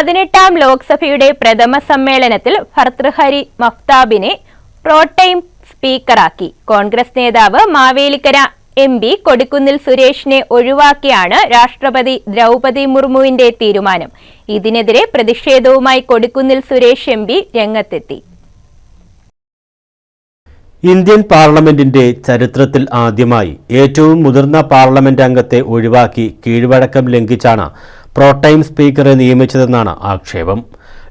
പതിനെട്ടാം ലോക്സഭയുടെ പ്രഥമ സമ്മേളനത്തിൽ ഭർതൃഹരി മഫ്താബിനെ പ്രോട്ടൈം സ്പീക്കറാക്കി. കോൺഗ്രസ് നേതാവ് മാവേലിക്കര എം പി കൊടിക്കുന്നിൽ സുരേഷിനെ ഒഴിവാക്കിയാണ് രാഷ്ട്രപതി ദ്രൗപതി മുർമുവിന്റെ തീരുമാനം. ഇതിനെതിരെ പ്രതിഷേധവുമായി കൊടിക്കുന്നിൽ സുരേഷ് എം പി രംഗത്തെത്തി. ഇന്ത്യൻ പാർലമെന്റിന്റെ ചരിത്രത്തിൽ ആദ്യമായി ഏറ്റവും മുതിർന്ന പാർലമെന്റ് അംഗത്തെ ഒഴിവാക്കി കീഴ്വഴക്കം ലംഘിച്ചാണ് പ്രോട്ടൈം സ്പീക്കറെ നിയമിച്ചതെന്നാണ് ആക്ഷേപം.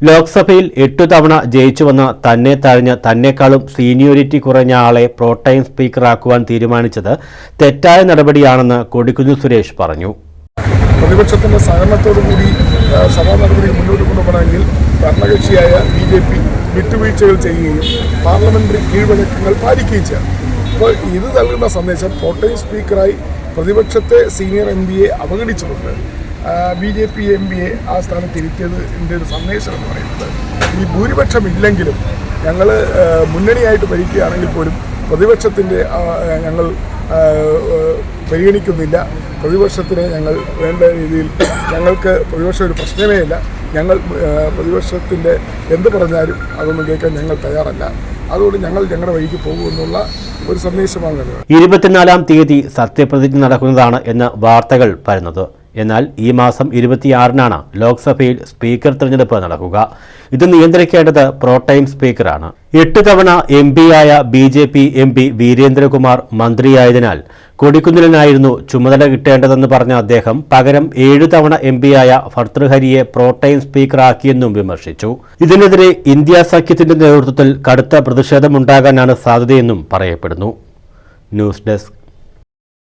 ലോക്സഭയിൽ എട്ടു തവണ ജയിച്ചു വന്ന തന്നെ തഴഞ്ഞ തന്നെക്കാളും സീനിയോറിറ്റി കുറഞ്ഞ ആളെ പ്രോടൈം സ്പീക്കറാക്കുവാൻ തീരുമാനിച്ചത് തെറ്റായ നടപടിയാണെന്ന് കൊടിക്കുഞ്ഞു സുരേഷ് പറഞ്ഞു. പ്രതിപക്ഷത്തിന്റെ സഹകരണത്തോടു കൂടി സഭാ നടപടികൾ മുന്നോട്ട് കൊണ്ടുപോകണമെങ്കിൽ ഭരണകക്ഷിയായ ബി ജെ പി വിട്ടുവീഴ്ചകൾ ചെയ്യുകയും പാർലമെന്ററി കീഴ്വഴക്കങ്ങൾ പാലിക്കുകയും ചെയ്യണം. അപ്പോൾ ഇത് നൽകുന്ന സന്ദേശം പ്രോട്ടൈം സ്പീക്കറായി പ്രതിപക്ഷത്തെ സീനിയർ എം പിയെ അവഗണിച്ചുകൊണ്ട് ബി ജെ പി എം പിയെ ആ സ്ഥാനത്ത് ഇരുത്തിയതിന്റെ ഒരു സന്ദേശം എന്ന് പറയുന്നത്. ഈ ഭൂരിപക്ഷം ഇല്ലെങ്കിലും ഞങ്ങൾ മുന്നണിയായിട്ട് ഭരിക്കുകയാണെങ്കിൽ പോലും പ്രതിപക്ഷത്തിന്റെ ഞങ്ങൾ പരിഗണിക്കുന്നില്ല. പ്രതിപക്ഷത്തിനെ ഞങ്ങൾ വേണ്ട രീതിയിൽ ഞങ്ങൾക്ക് പ്രതിപക്ഷം ഒരു പ്രശ്നമേ ഇല്ല. ഞങ്ങൾ പ്രതിപക്ഷത്തിന്റെ എന്ത് പറഞ്ഞാലും അതൊന്നും കേൾക്കാൻ ഞങ്ങൾ തയ്യാറല്ല. അതുകൊണ്ട് ഞങ്ങൾ ഞങ്ങളുടെ വഴിക്ക് പോകുമെന്നുള്ള ഒരു സന്ദേശമാണ് ഇരുപത്തിനാലാം തീയതി സത്യപ്രതിജ്ഞ നടക്കുന്നതാണ് എന്ന് വാർത്തകൾ പരന്നത്. എന്നാൽ ഈ മാസം ഇരുപത്തിയാറിനാണ് ലോക്സഭയിൽ സ്പീക്കർ തിരഞ്ഞെടുപ്പ് നടക്കുക. ഇത് നിയന്ത്രിക്കേണ്ടത് പ്രോടൈം സ്പീക്കറാണ്. എട്ട് തവണ M പിയായ B J P M P Virendra Kumar മന്ത്രിയായതിനാൽ കൊടിക്കുന്നിലിനായിരുന്നു ചുമതല കിട്ടേണ്ടതെന്ന് പറഞ്ഞ അദ്ദേഹം പകരം ഏഴു തവണ എം പിയായ ഭർതൃഹരിയെ പ്രോടൈം സ്പീക്കറാക്കിയെന്നും വിമർശിച്ചു. ഇതിനെതിരെ ഇന്ത്യ സഖ്യത്തിന്റെ നേതൃത്വത്തിൽ കടുത്ത പ്രതിഷേധമുണ്ടാകാനാണ് സാധ്യതയെന്നും പറയപ്പെടുന്നു. News desk